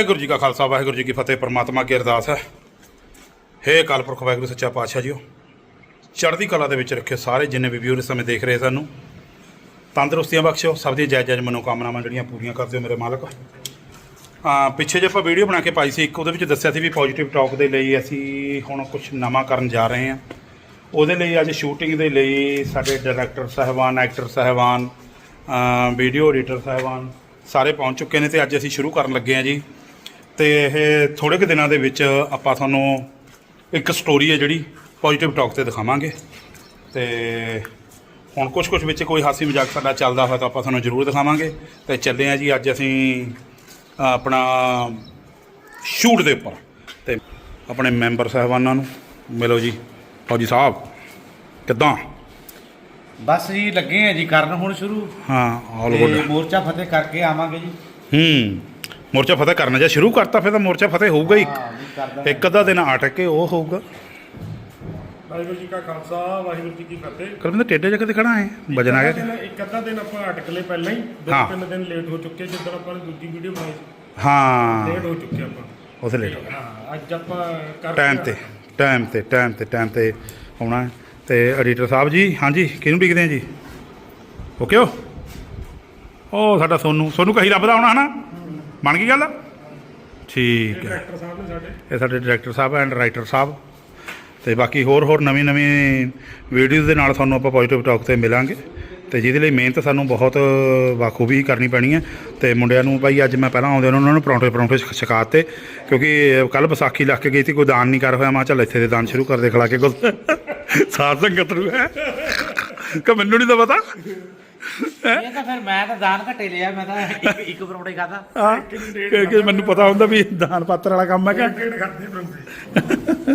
ਵਾਹਿਗੁਰੂ ਜੀ ਕਾ ਖਾਲਸਾ, ਵਾਹਿਗੁਰੂ ਜੀ ਕੀ ਫਤਿਹ, ਪ੍ਰਮਾਤਮਾ ਕੀ ਅਰਦਾਸ ਹੈ। ਹੇ ਅਕਾਲ ਪੁਰਖ, ਵਾਹਿਗੁਰੂ ਸੱਚਾ ਪਾਤਸ਼ਾਹ ਜੀਓ। ਚੜ੍ਹਦੀ ਕਲਾ ਦੇ ਵਿੱਚ ਰੱਖਿਓ ਸਾਰੇ, ਜਿੰਨੇ ਵੀ ਵੀਰ ਇਸ ਸਮੇਂ ਦੇਖ ਰਹੇ ਸਾਨੂੰ। ਤੰਦਰੁਸਤੀਆਂ ਬਖਸ਼ਿਓ, ਸਭ ਦੀਆਂ ਜਾਇਜ਼ ਜਾਇਜ਼ ਮਨੋਕਾਮਨਾਵਾਂ ਜਿਹੜੀਆਂ ਪੂਰੀਆਂ ਕਰ ਦਿਓ ਮੇਰੇ ਮਾਲਕ। ਹਾਂ ਪਿੱਛੇ ਜੇ ਆਪਾਂ ਵੀਡੀਓ ਬਣਾ ਕੇ ਪਾਈ ਸੀ, ਇੱਕ ਉਹਦੇ ਵਿੱਚ ਦੱਸਿਆ ਸੀ ਵੀ ਪੋਜ਼ਿਟਿਵ ਟਾਕ ਦੇ ਲਈ ਅਸੀਂ ਹੁਣ ਕੁਝ ਨਵਾਂ ਕਰਨ ਜਾ ਰਹੇ ਹਾਂ। ਉਹਦੇ ਲਈ ਅੱਜ ਸ਼ੂਟਿੰਗ ਦੇ ਲਈ ਸਾਡੇ ਡਾਇਰੈਕਟਰ ਸਾਹਿਬਾਨ ਐਕਟਰ ਸਾਹਿਬਾਨ ਵੀਡੀਓ ਐਡੀਟਰ ਸਾਹਿਬਾਨ ਸਾਰੇ ਪਹੁੰਚ ਚੁੱਕੇ ਨੇ ਤੇ ਅੱਜ ਅਸੀਂ ਸ਼ੁਰੂ ਕਰਨ ਲੱਗੇ ਹਾਂ ਜੀ। ਤੇ ਇਹ ਥੋੜੇ ਕੁ ਦਿਨਾਂ ਦੇ ਵਿੱਚ ਆਪਾਂ ਤੁਹਾਨੂੰ ਇੱਕ ਸਟੋਰੀ ਹੈ ਜਿਹੜੀ ਪੋਜ਼ਿਟਿਵ ਟਾਕ ਤੇ ਦਿਖਾਵਾਂਗੇ। ਤੇ ਹੁਣ ਕੁਝ ਕੁਝ ਵਿੱਚ ਕੋਈ ਹਾਸੀ ਮਜ਼ਾਕ ਸਾਡਾ ਚੱਲਦਾ ਹੋਇਆ ਤਾਂ ਆਪਾਂ ਤੁਹਾਨੂੰ ਜ਼ਰੂਰ ਦਿਖਾਵਾਂਗੇ। ਤੇ ਚੱਲੇ ਆ ਜੀ ਅੱਜ ਅਸੀਂ ਆਪਣਾ ਸ਼ੂਟ ਦੇ ਉੱਪਰ। ਤੇ ਆਪਣੇ ਮੈਂਬਰ ਸਾਹਿਬਾਨਾਂ ਨੂੰ ਮਿਲੋ ਜੀ। ਫੌਜੀ ਸਾਹਿਬ ਕਿੱਦਾਂ? ਬਸ ਜੀ ਲੱਗੇ ਆ ਜੀ ਕਰਨ ਹੁਣ ਸ਼ੁਰੂ। ਹਾਂ ਆਲ ਗੁੱਡ ਮੋਰਚਾ ਫਤਿਹ ਕਰਕੇ ਆਵਾਂਗੇ ਜੀ। ਹੂੰ। ਮੋਰਚਾ ਫਤਿਹ ਕਰਨਾ ਜੇ ਸ਼ੁਰੂ ਕਰਤਾ ਫਿਰ ਤਾਂ ਮੋਰਚਾ ਫਤਿਹ ਹੋਊਗਾ ਹੀ। ਹਾਂ ਵੀ ਕਰਦਾ ਇੱਕ ਅੱਧਾ ਦਿਨ ਅਟਕ ਕੇ ਉਹ ਹੋਊਗਾ। ਵਾਹਿਗੁਰੂ ਜੀ ਕਾ ਖਾਲਸਾ ਵਾਹਿਗੁਰੂ ਜੀ ਕੀ ਫਤਿਹ। ਕਰਮਿੰਦਰ ਟੇਡੇ ਜਗ੍ਹਾ ਤੇ ਖੜਾ ਹੈ? ਵਜਨ ਆ ਗਿਆ ਦਿਨ- ਇੱਕ ਅੱਧਾ ਦਿਨ ਆਪਾਂ ਅਟਕ ਲਏ ਪਹਿਲਾਂ ਹੀ। ਦੋ ਹਾਂ। ਤਿੰਨ ਦਿਨ ਲੇਟ ਹੋ ਚੁੱਕੇ ਜਿੱਦਣ ਆਪਾਂ ਨੇ ਦੂਜੀ ਵੀਡੀਓ ਬਣਾਈ ਸੀ। ਹਾਂ। ਲੇਟ ਹੋ ਚੁੱਕੇ ਆਪਾਂ। ਉਥੇ ਲੇਟ ਹੋ ਹਾਂ ਅੱਜ ਆਪਾਂ ਕਰ ਟਾਈਮ ਤੇ ਟਾਈਮ ਤੇ ਟਾਈਮ ਤੇ ਟਾਈਮ ਤੇ ਆਉਣਾ ਹੈ। ਤੇ ਐਡੀਟਰ ਸਾਹਿਬ ਜੀ ਹਾਂਜੀ ਕਿਹਨੂੰ ਉਡੀਕਦੇ ਆ ਜੀ? ਓਕੇ ਹੋ? ਉਹ ਸਾਡਾ ਸੋਨੂ ਸੋਨੂ ਕਹੀ ਰੱਬ ਦਾ ਆਉਣਾ ਹਨਾ? ਬਣ ਗਈ ਗੱਲ? ਠੀਕ ਹੈ। ਡਾਇਰੈਕਟਰ ਸਾਹਿਬ ਨੇ ਸਾਡੇ। ਇਹ ਸਾਡੇ ਡਾਇਰੈਕਟਰ ਸਾਹਿਬ ਐਂਡ ਰਾਈਟਰ ਸਾਹਿਬ। ਤੇ ਬਾਕੀ ਹੋਰ ਹੋਰ ਨਵੀਂ ਨਵੀਂ ਵੀਡੀਓਜ਼ ਦੇ ਨਾਲ ਤੁਹਾਨੂੰ ਆਪਾਂ ਪੋਜ਼ਿਟਿਵ ਟਾਕ ਤੇ ਮਿਲਾਂਗੇ। ਤੇ ਜਿਹਦੇ ਲਈ ਮਿਹਨਤ ਸਾਨੂੰ ਬਹੁਤ ਬਾਖੂਬੀ ਕਰਨੀ ਪੈਣੀ ਹੈ। ਤੇ ਮੁੰਡਿਆਂ ਨੂੰ ਭਾਈ ਅੱਜ ਮੈਂ ਪਹਿਲਾਂ ਆਉਂਦੇ ਨੂੰ ਉਹਨਾਂ ਨੂੰ ਪਰੌਂਠੇ ਪਰੌਂਠੇ ਛਕ- ਛਕਾਤੇ। ਕਿਉਂਕਿ ਕੱਲ ਵਿਸਾਖੀ ਲੱਗ ਕੇ ਗਈ ਸੀ ਕੋਈ ਦਾਨ ਨਹੀਂ ਕਰ ਹੋਇਆ। ਮੈਂ ਚੱਲ ਇੱਥੇ ਦੇ ਦਾਨ ਸ਼ੁਰੂ ਕਰ ਦੇ ਖਲਾ ਕੇ ਕੁਝ ਸਾਧ ਸੰਗਤ ਨੂੰ ਹੈ? ਕਿ ਮੈਨੂੰ ਨਹੀਂ ਤਾਂ ਪਤਾ। ਇਹ ਤਾਂ ਫਿਰ ਮੈਂ ਤਾਂ ਦਾਨ ਘਟੇ ਲਿਆ ਮੈਂ ਤਾਂ ਇੱਕ ਇੱਕ ਪਰੌਂਠੇ ਖਾਦਾ ਹਾਂ। ਕਿ ਮੈਨੂੰ ਪਤਾ ਹੁੰਦਾ ਵੀ ਦਾਨ ਪਾਤਰ ਵਾਲਾ ਕੰਮ ਹੈ ਕਿ ਡੇਢ ਕਰਦੇ ਪਰੰਦੇ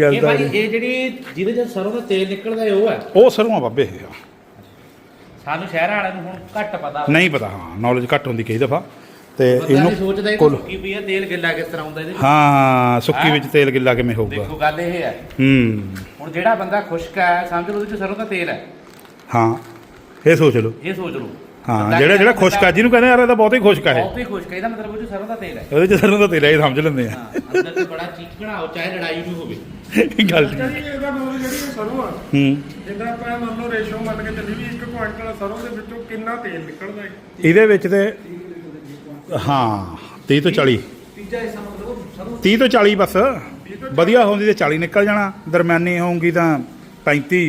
ਗੱਲ ਇਹ ਤਾਂ ਭਾਈ ਇਹ ਜਿਹੜੀ ਜਿਹਦੇ ਚ ਸਰੋਂ ਦਾ ਤੇਲ ਨਿਕਲਦਾ ਇਹ ਉਹ ਹੈ? ਉਹ ਸਰੋਂ ਆ ਬਾਬੇ। ਸਾਨੂੰ ਸ਼ਹਿਰਾਂ ਵਾਲਿਆਂ ਨੂੰ ਹੁਣ ਘੱਟ ਪਤਾ। ਨਹੀਂ ਪਤਾ ਹਾਂ ਨੌਲੇਜ ਘੱਟ ਹੁੰਦੀ ਕਈ ਦਫਾ। ਤੇ ਨਹੀਂ ਸੋਚਦਾ ਇਹ ਕੁੱਲ- ਸੁੱਕੀ ਪਈ ਆ ਤੇਲ ਗਿੱਲਾ ਕਿਸ ਤਰ੍ਹਾਂ ਹੁੰਦਾ ਇਹਦੇ ਚ ਹਾਂ ਸੁੱਕੀ ਵਿੱਚ ਤੇਲ ਗਿੱਲਾ ਕਿਵੇਂ ਹੋਊਗਾ? ਦੇਖੋ ਗੱਲ ਇਹ ਹੈ। ਹੂੰ। ਹੁਣ ਜਿਹੜਾ ਬੰਦਾ ਖੁਸ਼ਕ ਹੈ ਸਮਝ ਲਓ ਉਹਦੇ ਚ ਸਰੋਂ ਦਾ ਤੇਲ ਹੈ। ਹਾਂ। ਇਹ ਸੋਚ ਲਓ। ਇਹ ਸੋਚ ਲਓ। ਹਾਂ ਜਿਹੜਾ ਜਿਹੜਾ ਖੁਸ਼ਕ ਜਿਹਨੂੰ ਕਹਿੰਦੇ ਯਾਰ ਇਹ ਤਾਂ ਬਹੁਤ ਹੀ ਖੁਸ਼ਕ ਹੈ ਬਹੁਤ ਹੀ ਖੁਸ਼ਕ ਹੈ ਇਹਦਾ ਮਤਲਬ ਉਹਦੇ ਚ ਸਰੋਂ ਦਾ ਤੇਲ ਹੈ। ਉਹਦੇ ਚ ਸਰੋਂ ਦਾ ਤੇਲ ਹੈ ਇਹ ਸਮਝ ਲੈਂਦੇ ਆ। ਹਾਂ ਅੰਦਰ ਤੇ ਬੜਾ ਚੀਕਣਾ ਹੋ ਚਾਹੇ ਲੜਾਈ ਵੀ ਹੋਵੇ। ਗੱਲ ਠੀਕ ਇਹਦਾ ਮਤਲਬ ਜਿਹੜੀ ਸਰੋਂ ਆ ਹੂੰ। ਜਿੱਦਾਂ ਆਪਾਂ ਮੰਨ ਲਓ ਰੇਸ਼ੋ ਮੰਨ ਕੇ ਚੱਲੀ ਵੀ ਇੱਕ ਕੁਆਂਟਲ ਸਰੋਂ ਦੇ ਵਿੱਚੋਂ ਕਿੰਨਾ ਤੇਲ ਨਿਕਲਦਾ ਹੈ? ਇਹਦੇ ਵਿੱਚ ਤੇ ਹਾਂ 30 ਤੋਂ 40 ਤੀਜਾ ਹਿੱਸਾ ਮਤਲਬ ਸਰੋਂ 30 ਤੋਂ 40 ਬਸ। ਵਧੀਆ ਹੁੰਦੀ ਤੇ 40 ਨਿਕਲ ਜਾਣਾ। ਦਰਮਿਆਨੀ ਹੋਊਗੀ ਤਾਂ 35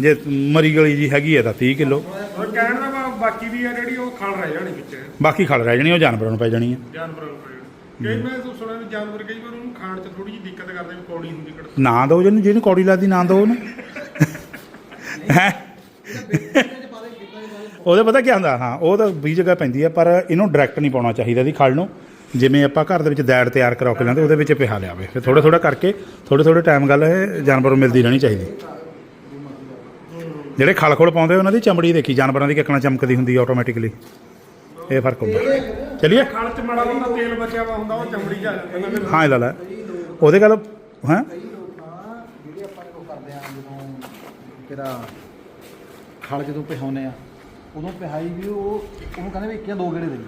ਜੇ ਮਰੀ ਗਲੀ ਜੀ ਹੈਗੀ ਹੈ ਤਾਂ 30 ਕਿਲੋ। ਔਰ ਕਹਿਣ ਦਾ ਭਾਵ ਬਾਕੀ ਵੀ ਆ ਜਿਹੜੀ ਉਹ ਖਲ ਰਹਿ ਜਾਣੀ ਵਿੱਚ। ਬਾਕੀ ਖਲ ਰਹਿ ਜਾਣੀ ਉਹ ਜਾਨਵਰਾਂ ਨੂੰ ਪੈ ਜਾਣੀ ਹੈ ਜਾਨਵਰਾਂ ਨੂੰ ਪੈ ਜਾਣੀ। ਕਈ ਮੈਂ ਤਾਂ ਸੁਣਿਆ ਵੀ ਜਾਨਵਰ ਕਈ ਵਾਰ ਉਹਨੂੰ ਖਾਣ 'ਚ ਥੋੜੀ ਜਿਹੀ ਦਿੱਕਤ ਕਰਦੇ ਵੀ ਕੌੜੀ ਹੁੰਦੀ ਕੜ ਨਾ ਦੋ ਜਿਹਨੂੰ ਜਿਹਨੂੰ ਕੌੜੀ ਲੱਗਦੀ ਨਾ ਦੋ ਉਹਨੂੰ। ਹੈ? ਉਹਦੇ ਪਤਾ ਕੀ ਹੁੰਦਾ? ਹਾਂ ਉਹ ਤਾਂ ਵੀ ਜਗ੍ਹਾ ਪੈਂਦੀ ਹੈ ਪਰ ਇਹਨੂੰ ਡਾਇਰੈਕਟ ਨਹੀਂ ਪਾਉਣਾ ਚਾਹੀਦਾ ਦੀ ਖਲ ਨੂੰ। ਜਿਵੇਂ ਆਪਾਂ ਘਰ ਦੇ ਵਿੱਚ ਦੈੜ ਤਿਆਰ ਕਰਾ ਕੇ ਲੈਂਦੇ ਉਹਦੇ ਵਿੱਚ ਪਿਹਾ ਲਿਆਵੇ। ਫਿਰ ਥੋੜਾ ਥੋੜਾ ਕਰਕੇ ਥੋੜੇ ਥੋੜੇ ਟਾਈਮ ਗੱਲ ਇਹ ਜਾਨਵਰ ਨੂੰ ਮਿਲਦੀ ਰਹਿਣੀ ਚਾਹੀਦੀ। ਜਿਹੜੇ ਖਲ ਖੋਲ ਪਾਉਂਦੇ ਉਹਨਾਂ ਦੀ ਚਮੜੀ ਦੇਖੀ ਜਾਨਵਰਾਂ ਦੀ ਕਿੱਕਣਾ ਚਮਕਦੀ ਹੁੰਦੀ ਆਟੋਮੈਟਿਕਲੀ ਇਹ ਫ਼ਰਕ ਹੁੰਦਾ। ਚਲਿਏ। ਖਲ 'ਚ ਮਾੜਾ ਮੋਟਾ ਤੇਲ ਬਚਿਆ ਵਾ ਹੁੰਦਾ ਉਹ ਚਮੜੀ ਫਿਰ। ਹਾਂ ਇਹ ਲੈ ਉਹਦੇ ਗੱਲ ਹਾਂ? ਜਿਹੜੇ ਆਪਾਂ ਇਹ ਕਰਦੇ ਆ ਜਦੋਂ ਤੇਰਾ ਖਲ ਜਦੋਂ ਪਿਹਾਉਨੇ ਆ ਉਦੋਂ ਪਿਹਾਈ ਵੀ ਉਹ ਉਹਨੂੰ ਕਹਿੰਦੇ ਵੀ ਇੱਕ ਜਾਂ ਦੋ ਗੇੜੇ ਦੇ ਜੀ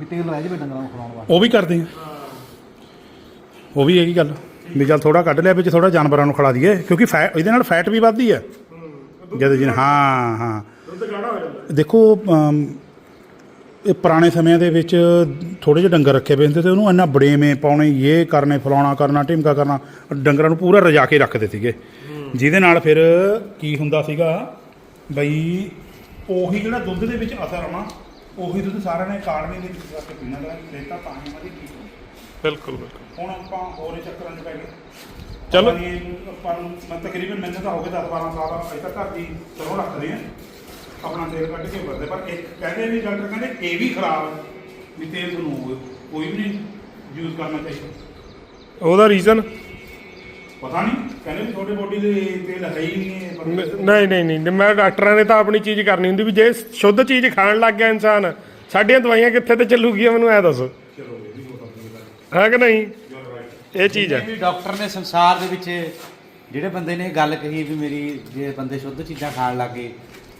ਵੀ ਤੇਲ ਰਹਿ ਜਾਵੇ ਡੰਗਰਾਂ ਨੂੰ ਖਿਲਾਉਣ ਵਾਸਤੇ। ਉਹ ਵੀ ਕਰਦੇ ਆ। ਉਹ ਵੀ ਹੈਗੀ ਗੱਲ। ਵੀ ਚੱਲ ਥੋੜਾ ਕੱਢ ਲਿਆ ਵਿੱਚ ਥੋੜਾ ਜਾਨਵਰਾਂ ਨੂੰ ਖਿਲਾ ਦਈਏ ਕਿਉਂਕਿ ਇਹਦੇ ਨਾਲ ਫੈਟ ਵੀ ਵੱਧਦੀ ਹੈ ਜਦੋਂ ਜੀ ਹਾਂ ਹਾਂ। ਦੁੱਧ ਗਾੜਾ ਹੋ ਜਾਂਦਾ। ਦੇਖੋ ਇਹ ਪੁਰਾਣੇ ਸਮਿਆਂ ਦੇ ਵਿੱਚ ਥੋੜੇ ਜਿਹੇ ਡੰਗਰ ਰੱਖੇ ਪਏ ਹੁੰਦੇ ਤੇ ਉਹਨੂੰ ਇੰਨਾ ਬੜੇਵੇਂ ਪਾਉਣੇ ਇਹ ਕਰਨੇ ਫਲਾਉਣਾ ਕਰਨਾ ਢਿਮਕਾ ਕਰਨਾ ਡੰਗਰਾਂ ਨੂੰ ਪੂਰਾ ਰਜਾ ਕੇ ਰੱਖਦੇ ਸੀਗੇ। ਜਿਹਦੇ ਨਾਲ ਫਿਰ ਕੀ ਹੁੰਦਾ ਸੀਗਾ ਬਈ ਉਹੀ ਜਿਹੜਾ ਦੁੱਧ ਦੇ ਵਿੱਚ ਅਸਰ ਆਉਣਾ ਉਹੀ ਦੁੱਧ ਸਾਰਿਆਂ ਨੇ ਕਾੜਨੇ ਦੇ ਵਿੱਚ ਰੱਖ ਕੇ ਪੀਣਾ ਦਾ ਰੇਤਾ ਹੀ ਮਰੀ ਕੀ ਬਿਲਕੁਲ ਬਿਲਕੁਲ। ਹੁਣ ਆਪਾਂ ਹੋਰ ਚੱਕਰਾਂ 'ਚ ਪੈ ਗਏ। ਚਲੋ। ਆਪਾਂ ਨੇ- ਮੈਂ ਤਕਰੀਬਨ ਮੈਨੂੰ ਤਾਂ ਹੋ ਗਏ 10 12 ਸਾਲ ਅਜੇ ਤੱਕ ਘਰ ਦੀ ਸਰੋਂ ਰੱਖਦੇ ਆ ਆਪਣਾ ਤੇਲ ਕੱਢ ਕੇ ਵਰਦੇ ਪਰ ਇੱਕ ਕਹਿੰਦੇ ਵੀ ਡਾਕਟਰ ਕਹਿੰਦੇ ਇਹ ਵੀ ਖਰਾਬ ਹੈ ਵੀ ਤੇਲ ਤੁਹਾਨੂੰ ਕੋਈ ਵੀ ਨਹੀਂ ਯੂਜ਼ ਕਰਨਾ ਚਾਹੀਦਾ। ਉਹਦਾ ਰੀਜ਼ਨ ਪਤਾ ਨਹੀਂ ਕਹਿੰਦੇ ਵੀ ਤੁਹਾਡੇ ਬੋਡੀ ਦੇ ਤੇਲ ਹੈ ਹੀ ਨਹੀਂ ਇਹ ਪਰ- ਨਹੀਂ ਨਹੀਂ ਨਹੀਂ ਮੈਂ ਡਾਕਟਰਾਂ ਨੇ ਤਾਂ ਆਪਣੀ ਚੀਜ਼ ਕਰਨੀ ਹੁੰਦੀ ਵੀ ਜੇ ਸ਼ੁੱਧ ਚੀਜ਼ ਖਾਣ ਲੱਗ ਗਿਆ ਇਨਸਾਨ ਸਾਡੀਆਂ ਦਵਾਈਆਂ ਕਿੱਥੇ ਤੇ ਚੱਲੂਗੀਆਂ ਮੈਨੂੰ ਐ ਦੱਸੋ। ਹੈ ਕਿ ਨਹੀਂ? ਇਹ ਚੀਜ਼ ਹੈ। ਵੀ ਡਾਕਟਰ ਨੇ ਸੰਸਾਰ ਦੇ ਵਿੱਚ ਜਿਹੜੇ ਬੰਦੇ ਨੇ ਇਹ ਗੱਲ ਕਹੀ ਵੀ ਮੇਰੀ ਜੇ ਬੰਦੇ ਸ਼ੁੱਧ ਚੀਜ਼ਾਂ ਖਾਣ ਲੱਗੇ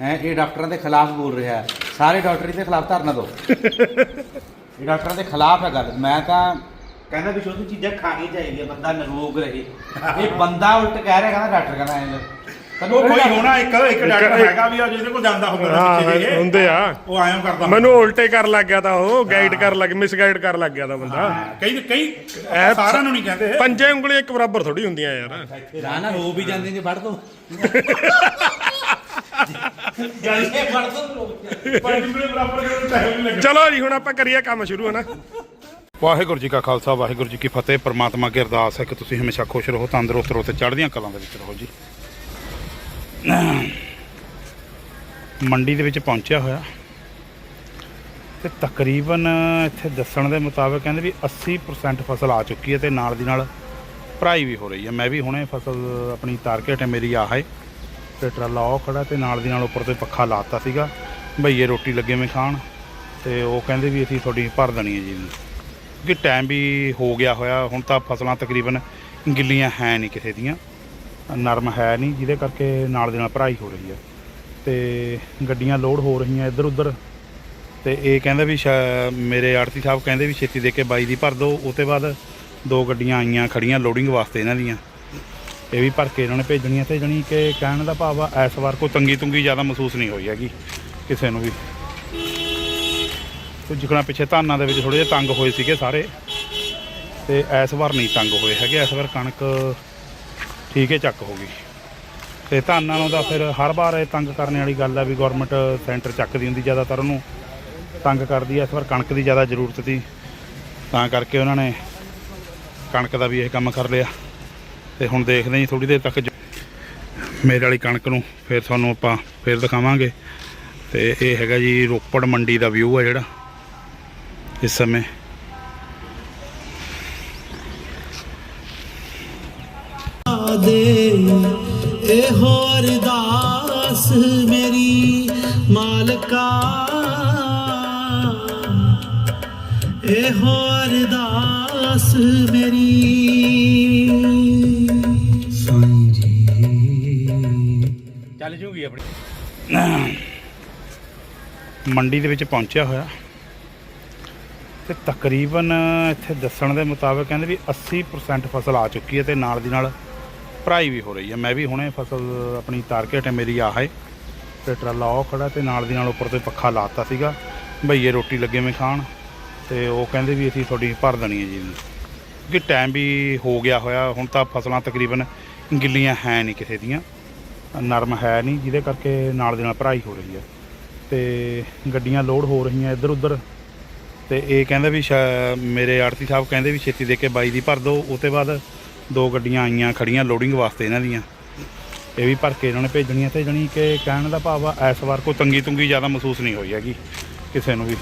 ਹੈ, ਇਹ ਡਾਕਟਰਾਂ ਦੇ ਖਿਲਾਫ ਬੋਲ ਰਿਹਾ ਹੈ। ਸਾਰੇ ਡਾਕਟਰ ਇਹਦੇ ਖਿਲਾਫ ਧਰਨਾ ਦਿਓ। ਇਹ ਡਾਕਟਰਾਂ ਦੇ ਖਿਲਾਫ ਹੈ ਗੱਲ। ਮੈਂ ਤਾਂ ਕਹਿੰਦਾ ਵੀ ਸ਼ੁੱਧ ਚੀਜ਼ਾਂ ਖਾਣੀਆਂ ਚਾਹੀਦੀਆਂ, ਬੰਦਾ ਨਿਰੋਗ ਰਹੇ। ਇਹ ਬੰਦਾ ਉਲਟ ਕਹਿ ਰਿਹਾ ਕਹਿੰਦਾ ਡਾਕਟਰ, ਕਹਿੰਦਾ ਐਂ ਉਹ ਕੋਈ ਹੋਣਾ ਇੱਕ ਇੱਕ ਡਾਕਟਰ ਹੈਗਾ ਵੀ ਆ ਜਿਹਦੇ ਕੋਲ ਜਾਂਦਾ ਹੁੰਦਾ ਨਾ ਹਾਂ ਪਿੱਛੇ ਜਿਹੇ। ਹੁੰਦੇ ਆ। ਉਹ ਆਇਓ ਕਰਦਾ। ਮੈਨੂੰ ਉਲਟੇ ਕਰ ਲੱਗ ਗਿਆ ਤਾਂ ਉਹ ਗਾਈਡ ਕਰ ਲੱਗ ਮਿਸਗਾਈਡ ਕਰ ਲੱਗ ਗਿਆ ਤਾਂ ਬੰਦਾ। ਕਈ ਕਈ ਸਾਰਿਆਂ ਨੂੰ ਨਹੀਂ ਕਹਿੰਦੇ। ਪੰਜੇ ਉਂਗਲੀਆਂ ਇੱਕ ਬਰਾਬਰ ਥੋੜੀ ਹੁੰਦੀਆਂ ਯਾਰ। ਨਾ ਨਾ ਹੋ ਵੀ ਜਾਂਦੇ ਨੇ ਫੜ ਦੋ। ਜਾਈਏ ਫੜ ਦੋ। ਪਰ ਜਿੰਨੇ ਬਰਾਬਰ ਕਰਨ ਟਾਈਮ ਨਹੀਂ ਲੱਗਦਾ ਚਲੋ ਜੀ ਹੁਣ ਆਪਾਂ ਕਰੀਏ ਕੰਮ ਸ਼ੁਰੂ ਹਨਾ। ਵਾਹਿਗੁਰੂ ਜੀ ਕਾ ਖਾਲਸਾ ਵਾਹਿਗੁਰੂ ਜੀ ਕੀ ਫਤਿਹ। ਪ੍ਰਮਾਤਮਾ ਅੱਗੇ ਅਰਦਾਸ ਹੈ ਕਿ ਤੁਸੀਂ ਹਮੇਸ਼ਾ ਖੁਸ਼ ਰਹੋ ਤੰਦਰੁਸਤ ਰਹੋ ਤੇ ਚੜ੍ਹਦੀਆਂ ਕਲਾਂ ਦੇ ਵਿੱਚ ਰਹੋ ਜੀ। ਮੰਡੀ ਦੇ ਵਿੱਚ ਪਹੁੰਚਿਆ ਹੋਇਆ। ਤੇ ਤਕਰੀਬਨ ਇੱਥੇ ਦੱਸਣ ਦੇ ਮੁਤਾਬਕ ਕਹਿੰਦੇ ਵੀ 80% ਫਸਲ ਆ ਚੁੱਕੀ ਹੈ ਤੇ ਨਾਲ ਦੀ ਨਾਲ ਭਰਾਈ ਵੀ ਹੋ ਰਹੀ ਹੈ। ਮੈਂ ਵੀ ਹੁਣੇ ਫਸਲ ਆਪਣੀ ਤਾਰ ਕੇ ਹਟੇ ਮੇਰੀ ਆਹ ਹੈ। ਤੇ ਟਰਾਲਾ ਉਹ ਖੜਾ ਤੇ ਨਾਲ ਦੀ ਨਾਲ ਉੱਪਰ ਤੇ ਪੱਖਾ ਲਾਤਾ ਸੀਗਾ। ਭਈਏ ਰੋਟੀ ਲੱਗੇ ਮੈਂ ਖਾਣ। ਤੇ ਉਹ ਕਹਿੰਦੇ ਵੀ ਅਸੀਂ ਤੁਹਾਡੀ ਭਰ ਦੇਣੀ ਹੈ ਜੀ। ਕਿ ਟਾਈਮ ਵੀ ਹੋ ਗਿਆ ਹੋਇਆ, ਹੁਣ ਤਾਂ ਫਸਲਾਂ ਤਕਰੀਬਨ ਗਿੱਲੀਆਂ ਹੈ ਨਹੀਂ ਕਿਸੇ ਦੀਆਂ। ਨਰਮ ਹੈ ਨਹੀਂ, ਜਿਹਦੇ ਕਰਕੇ ਨਾਲ ਦੇ ਨਾਲ ਭਰਾਈ ਹੋ ਰਹੀ ਹੈ। ਤੇ ਗੱਡੀਆਂ ਲੋਡ ਹੋ ਰਹੀਆਂ ਇੱਧਰ ਉੱਧਰ। ਤੇ ਇਹ ਕਹਿੰਦਾ ਵੀ ਸ਼ਾ- ਮੇਰੇ ਆੜਤੀ ਸਾਹਿਬ ਕਹਿੰਦੇ ਵੀ ਛੇਤੀ ਦੇ ਕੇ ਬਾਈ ਦੀ ਭਰ ਦਿਓ ਉਹ ਤੋਂ ਬਾਅਦ ਦੋ ਗੱਡੀਆਂ ਆਈਆਂ ਖੜੀਆਂ ਲੋਡਿੰਗ ਵਾਸਤੇ ਇਹਨਾਂ ਦੀਆਂ। ਇਹ ਵੀ ਭਰ ਕੇ ਇਹਨਾਂ ਨੇ ਭੇਜਣੀਆਂ ਤੇ ਜਣੀ ਕਿ ਕਹਿਣ ਦਾ ਭਾਵ ਆ, ਇਸ ਵਾਰ ਕੋਈ ਤੰਗੀ ਤੁੰਗੀ ਜ਼ਿਆਦਾ ਮਹਿਸੂਸ ਨਹੀਂ ਹੋਈ ਹੈਗੀ ਕਿਸੇ ਨੂੰ ਵੀ। ਤੇ ਜਿਕਣਾ ਪਿੱਛੇ ਧਾਨਾਂ ਦੇ ਵਿੱਚ ਥੋੜੇ ਜਿਹੇ ਤੰਗ ਹੋਏ ਸੀਗੇ ਸਾਰੇ। ਤੇ ਇਸ ਵਾਰ ਨਹੀਂ ਤੰਗ ਹੋਏ ਹੈਗੇ, ਇਸ ਵਾਰ ਕਣਕ ਠੀਕ ਹੈ, ਚੱਕ ਹੋ ਗਈ। ਤੇ ਧਾਨਾਂ ਨੂੰ ਤਾਂ ਫਿਰ ਹਰ ਵਾਰ ਇਹ ਤੰਗ ਕਰਨ ਵਾਲੀ ਗੱਲ ਆ ਵੀ ਗਵਰਨਮੈਂਟ ਸੈਂਟਰ ਚੱਕਦੀ ਹੁੰਦੀ ਜ਼ਿਆਦਾਤਰ ਉਹਨੂੰ। ਤੰਗ ਕਰਦੀ ਆ, ਇਸ ਵਾਰ ਕਣਕ ਦੀ ਜ਼ਿਆਦਾ ਜ਼ਰੂਰਤ ਸੀ। ਤਾਂ ਕਰਕੇ ਉਹਨਾਂ ਨੇ ਕਣਕ ਦਾ ਵੀ ਇਹ ਕੰਮ ਕਰ ਲਿਆ। ਤੇ ਹੁਣ ਦੇਖਦੇ ਹਾਂ ਥੋੜੀ ਦੇਰ ਤੱਕ ਮੇਰੇ ਵਾਲੀ ਕਣਕ ਨੂੰ ਫਿਰ ਤੁਹਾਨੂੰ ਆਪਾਂ ਫਿਰ ਦਿਖਾਵਾਂਗੇ। ਤੇ ਇਹ ਹੈਗਾ ਜੀ ਰੋਪੜ ਮੰਡੀ ਦਾ ਵਿਊ ਆ ਜਿਹੜਾ। ਇਸ ਸਮੇਂ ਦੇ। ਇਹੋ ਅਰਦਾਸ ਮੇਰੀ ਮਾਲਕਾ। ਇਹੋ ਅਰਦਾਸ ਮੇਰੀ। ਸਾਈਂ ਜੀ। ਚੱਲ ਜੂਗੀ ਆਪਣੀ। ਮੰਡੀ ਦੇ ਵਿੱਚ ਪਹੁੰਚਿਆ ਹੋਇਆ। ਤੇ ਤਕਰੀਬਨ ਇੱਥੇ ਦੱਸਣ ਦੇ ਮੁਤਾਬਕ ਕਹਿੰਦੇ ਵੀ 80% ਫਸਲ ਆ ਚੁੱਕੀ ਹੈ ਤੇ ਨਾਲ ਦੀ ਨਾਲ ਭਰਾਈ ਵੀ ਹੋ ਰਹੀ ਹੈ। ਮੈਂ ਵੀ ਹੁਣੇ ਫਸਲ ਆਪਣੀ ਤਾਰ ਕੇ ਮੇਰੀ ਆਹ ਹੈ। ਤੇ ਟਰਾਲਾ ਉਹ ਖੜਾ ਤੇ ਨਾਲ ਦੀ ਨਾਲ ਉੱਪਰ ਤੇ ਪੱਖਾ ਲਾਤਾ ਸੀਗਾ। ਭਈਏ ਰੋਟੀ ਲੱਗੇ ਮੈਂ ਖਾਣ। ਤੇ ਉਹ ਕਹਿੰਦੇ ਵੀ ਅਸੀਂ ਤੁਹਾਡੀ ਭਰ ਦੇਣੀ ਹੈ ਜੀ ਕਿ ਟਾਈਮ ਵੀ ਹੋ ਗਿਆ ਹੋਇਆ। ਹੁਣ ਤਾਂ ਫਸਲਾਂ ਤਕਰੀਬਨ ਗਿੱਲੀਆਂ ਹੈ ਨਹੀਂ ਕਿਸੇ ਦੀਆਂ। ਨਰਮ ਹੈ ਨਹੀਂ, ਜਿਹਦੇ ਕਰਕੇ ਨਾਲ ਦੇ ਨਾਲ ਭਰਾਈ ਹੋ ਰਹੀ ਹੈ। ਤੇ ਗੱਡੀਆਂ ਲੋਡ ਹੋ ਰਹੀਆਂ ਇੱਧਰ ਉੱਧਰ ਤੇ ਇਹ ਕਹਿੰਦਾ ਵੀ ਸ਼ਾ- ਮੇਰੇ ਆੜਤੀ ਸਾਹਿਬ ਕਹਿੰਦੇ ਵੀ ਛੇਤੀ ਦੇ ਕੇ ਬਾਈ ਦੀ ਭਰ ਦਿਓ। ਉਹ ਤੋਂ ਬਾਅਦ ਦੋ ਗੱਡੀਆਂ ਆਈਆਂ, ਖੜੀਆਂ ਲੋਡਿੰਗ ਵਾਸਤੇ ਇਹਨਾਂ ਦੀਆਂ। ਇਹ ਵੀ ਭਰ ਕੇ ਇਹਨਾਂ ਨੇ ਭੇਜਣੀਆਂ ਤੇ ਜਣੀ ਕਿ ਕਹਿਣ ਦਾ ਭਾਵ ਆ ਇਸ ਵਾਰ ਕੋਈ ਤੰਗੀ ਤੁੰਗੀ ਜ਼ਿਆਦਾ ਮਹਿਸੂਸ ਨਹੀਂ ਹੋਈ ਹੈਗੀ ਕਿਸੇ ਨੂੰ ਵੀ।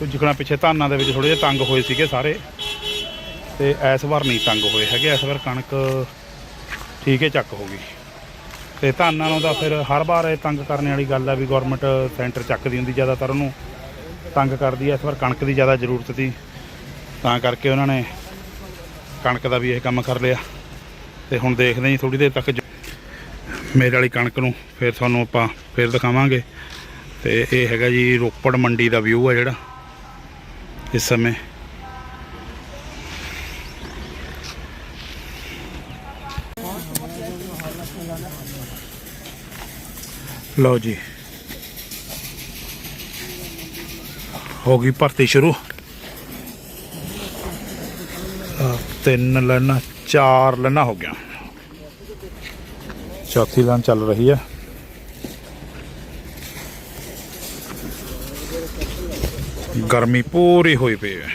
ਤੇ ਜਿਕਣਾ ਪਿੱਛੇ ਧਾਨਾਂ ਦੇ ਵਿੱਚ ਥੋੜੇ ਜਿਹੇ ਤੰਗ ਹੋਏ ਸੀਗੇ ਸਾਰੇ। ਤੇ ਇਸ ਵਾਰ ਨਹੀਂ ਤੰਗ ਹੋਏ ਹੈਗੇ ਇਸ ਵਾਰ ਕਣਕ ਠੀਕ ਹੈ ਚੱਕ ਹੋ ਗਈ। ਤੇ ਧਾਨਾਂ ਨੂੰ ਤਾਂ ਫਿਰ ਹਰ ਵਾਰ ਇਹ ਤੰਗ ਕਰਨ ਵਾਲੀ ਗੱਲ ਆ ਵੀ ਗਵਰਨਮੈਂਟ ਸੈਂਟਰ ਚੱਕਦੀ ਹੁੰਦੀ ਜ਼ਿਆਦਾਤਰ ਉਹਨੂੰ। ਤੰਗ ਕਰਦੀ ਆ ਇਸ ਵਾਰ ਕਣਕ ਦੀ ਜ਼ਿਆਦਾ ਜ਼ਰੂਰਤ ਸੀ। ਤਾਂ ਕਰਕੇ ਉਹਨਾਂ ਨੇ ਕਣਕ ਦਾ ਵੀ ਇਹ ਕੰਮ ਕਰ ਲਿਆ। ਤੇ ਹੁਣ ਦੇਖਦੇ ਹਾਂ ਥੋੜੀ ਦੇਰ ਤੱਕ ਮੇਰੇ ਵਾਲੀ ਕਣਕ ਨੂੰ ਫਿਰ ਤੁਹਾਨੂੰ ਆਪਾਂ ਫਿਰ ਦਿਖਾਵਾਂਗੇ। ਤੇ ਇਹ ਹੈਗਾ ਜੀ ਰੋਪੜ ਮੰਡੀ ਦਾ ਵਿਊ ਆ ਜਿਹੜਾ ਇਸ ਸਮੇਂ। ਲਓ ਜੀ। ਹੋ ਗਈ ਭਰਤੀ ਸ਼ੁਰੂ। ਤਿੰਨ ਲਾਈਨਾਂ ਚਾਰ ਲਾਈਨਾਂ ਹੋ ਗਿਆ ਚੌਥੀ ਲਾਈਨ ਚੱਲ ਰਹੀ ਹੈ ਗਰਮੀ ਪੂਰੀ ਹੋਈ ਪਈ ਹੈ